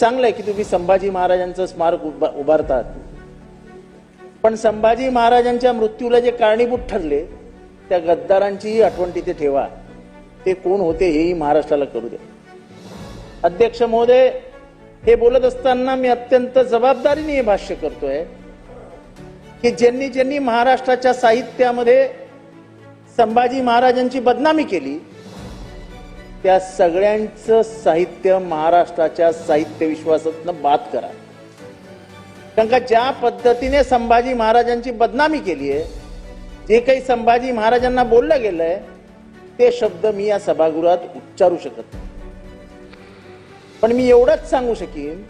चांगलं आहे की तुम्ही संभाजी महाराजांचं स्मारक उभा उभारतात. पण संभाजी महाराजांच्या मृत्यूला जे कारणीभूत ठरले त्या गद्दारांचीही आठवण तिथे ठेवा. ते कोण होते हेही महाराष्ट्राला करू द्या. अध्यक्ष महोदय हे बोलत असताना मी अत्यंत जबाबदारीने हे भाष्य करतोय की ज्यांनी ज्यांनी महाराष्ट्राच्या साहित्यामध्ये संभाजी महाराजांची बदनामी केली त्या सगळ्यांचं साहित्य महाराष्ट्राच्या साहित्य विश्वासातनं बाद करा. कारण का ज्या पद्धतीने संभाजी महाराजांची बदनामी केली आहे जे काही संभाजी महाराजांना बोललं गेलंय ते शब्द मी या सभागृहात उच्चारू शकत नाही. पण मी एवढंच सांगू शकेन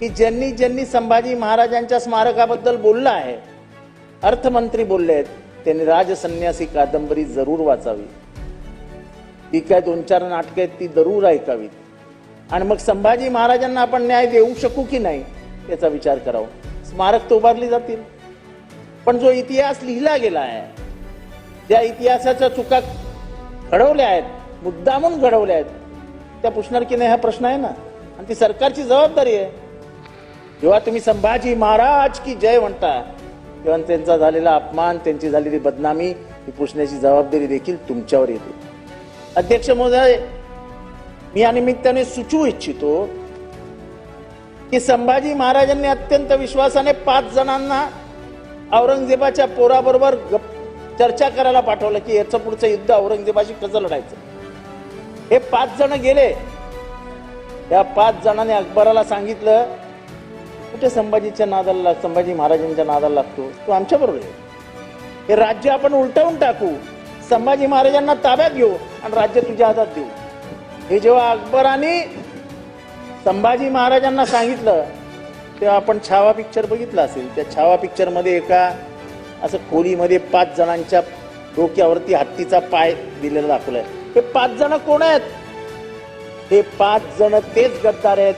की ज्यांनी ज्यांनी संभाजी महाराजांच्या स्मारकाबद्दल बोललं आहे अर्थमंत्री बोलले आहेत त्यांनी राजसन्यासी कादंबरी जरूर वाचावी. ती काय दोन चार नाटकं आहेत ती जरूर ऐकावीत. आणि मग संभाजी महाराजांना आपण न्याय देऊ शकू की नाही याचा विचार करावा. स्मारक तर उभारली जातील. पण जो इतिहास लिहिला गेला आहे ज्या इतिहासाच्या चुका घडवल्या आहेत मुद्दामून घडवल्या आहेत त्या पुसणार की नाही हा प्रश्न आहे ना? आणि ती सरकारची जबाबदारी आहे. जेव्हा तुम्ही संभाजी महाराज की जय म्हणता तेव्हा त्यांचा झालेला अपमान त्यांची झालेली बदनामी ही पुसण्याची जबाबदारी देखील तुमच्यावर येते. अध्यक्ष महोदय मी या निमित्ताने सुचवू इच्छितो की संभाजी महाराजांनी अत्यंत विश्वासाने पाच जणांना औरंगजेबाच्या पोराबरोबर गप- चर्चा करायला पाठवलं की याचं पुढचं युद्ध औरंगजेबाशी कसं लढायचं? हे पाच जण गेले. या पाच जणांनी अकबराला सांगितलं कुठे संभाजीच्या नादाला लाग संभाजी महाराजांच्या नादाला लागतो? तो आमच्याबरोबर आहे. हे राज्य आपण उलटवून टाकू. संभाजी महाराजांना ताब्यात घेऊ आणि राज्य तुझ्या हातात देऊ. हे जेव्हा अकबराने संभाजी महाराजांना सांगितलं तेव्हा आपण छावा पिक्चर बघितला असेल. त्या छावा पिक्चरमध्ये एका असं खोलीमध्ये पाच जणांच्या डोक्यावरती हत्तीचा पाय दिलेला दाखवलाय हे पाच जण कोण आहेत? हे पाच जण तेच गद्दार आहेत.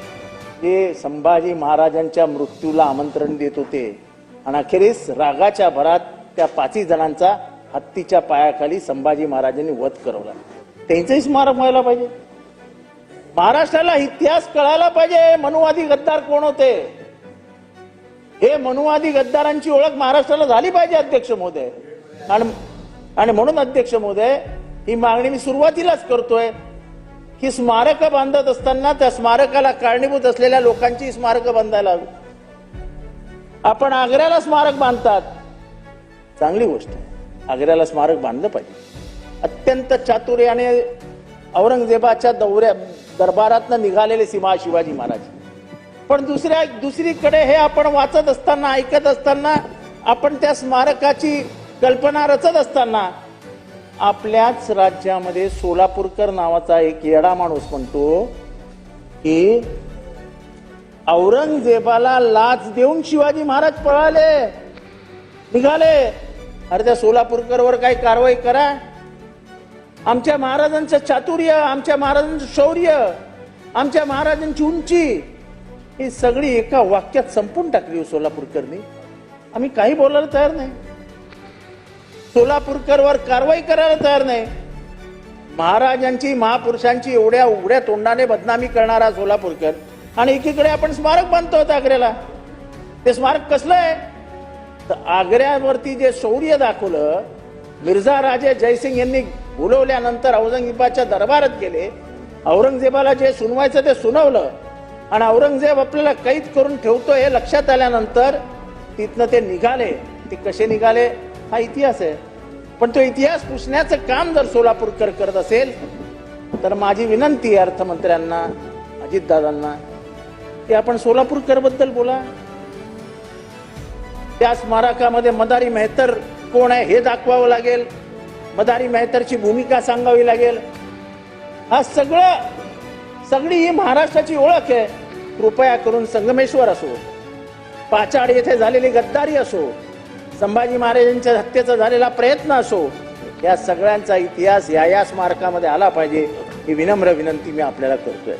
जे संभाजी महाराजांच्या मृत्यूला आमंत्रण देत होते. आणि अखेरीस रागाच्या भरात त्या पाचही जणांचा हत्तीच्या पायाखाली संभाजी महाराजांनी वध करवला. त्यांचंही स्मारक व्हायला पाहिजे. महाराष्ट्राला इतिहास कळायला पाहिजे मनुवादी गद्दार कोण होते? हे मनुवादी गद्दारांची ओळख महाराष्ट्राला झाली पाहिजे अध्यक्ष महोदय. आणि आणि म्हणून अध्यक्ष महोदय ही मागणी मी सुरुवातीलाच करतोय की स्मारक बांधत असताना त्या स्मारकाला कारणीभूत असलेल्या लोकांची स्मारक बांधायला हवी. आपण आग्र्याला स्मारक बांधतात. चांगली गोष्ट आहे. आग्र्याला स्मारक बांधलं पाहिजे. अत्यंत चातुर्याने औरंगजेबाच्या दौऱ्या दरबारातनं निघालेले सीमा शिवाजी महाराज. पण दुसऱ्या दुसरीकडे हे आपण वाचत असताना ऐकत असताना आपण त्या स्मारकाची कल्पना रचत असताना आपल्याच राज्यामध्ये सोलापूरकर नावाचा एक येडा माणूस म्हणतो की औरंगजेबाला लाच देऊन शिवाजी महाराज पळाले निघाले. अरे त्या सोलापूरकरवर काही कारवाई करा. आमच्या महाराजांचं चातुर्य आमच्या महाराजांचं शौर्य आमच्या महाराजांची उंची ही सगळी एका वाक्यात संपून टाकली हो सोलापूरकरनी. आम्ही काही बोलायला तयार नाही. सोलापूरकरवर कारवाई करायला तयार नाही. महाराजांची महापुरुषांची एवढ्या उघड्या तोंडाने बदनामी करणारा सोलापूरकर आणि एकीकडे आपण स्मारक बांधतो आग्र्याला. ते स्मारक कसलं आहे? तर आग्र्यावरती जे शौर्य दाखवलं मिर्झा राजे जयसिंग यांनी बोलवल्यानंतर औरंगजेबाच्या दरबारात गेले. औरंगजेबाला जे सुनवायचं ते सुनावलं. आणि औरंगजेब आपल्याला कैद करून ठेवतो हे लक्षात आल्यानंतर तिथनं ते निघाले. ते कसे निघाले? हा इतिहास आहे. पण तो इतिहास पुसण्याचं काम जर सोलापूरकर करत असेल तर माझी विनंती आहे अर्थमंत्र्यांना अजितदादांना की आपण सोलापूरकरबद्दल बोला. त्या स्मारकामध्ये मदारी मेहतर कोण आहे हे दाखवावं लागेल. मदारी मेहतरची भूमिका सांगावी लागेल. हा सगळं सगळी ही महाराष्ट्राची ओळख आहे. कृपया करून संगमेश्वर असो पाचाड येथे झालेली गद्दारी असो संभाजी महाराजांच्या हत्येचा झालेला प्रयत्न असो या सगळ्यांचा इतिहास या या स्मारकामध्ये आला पाहिजे ही विनम्र विनंती मी आपल्याला करतोय.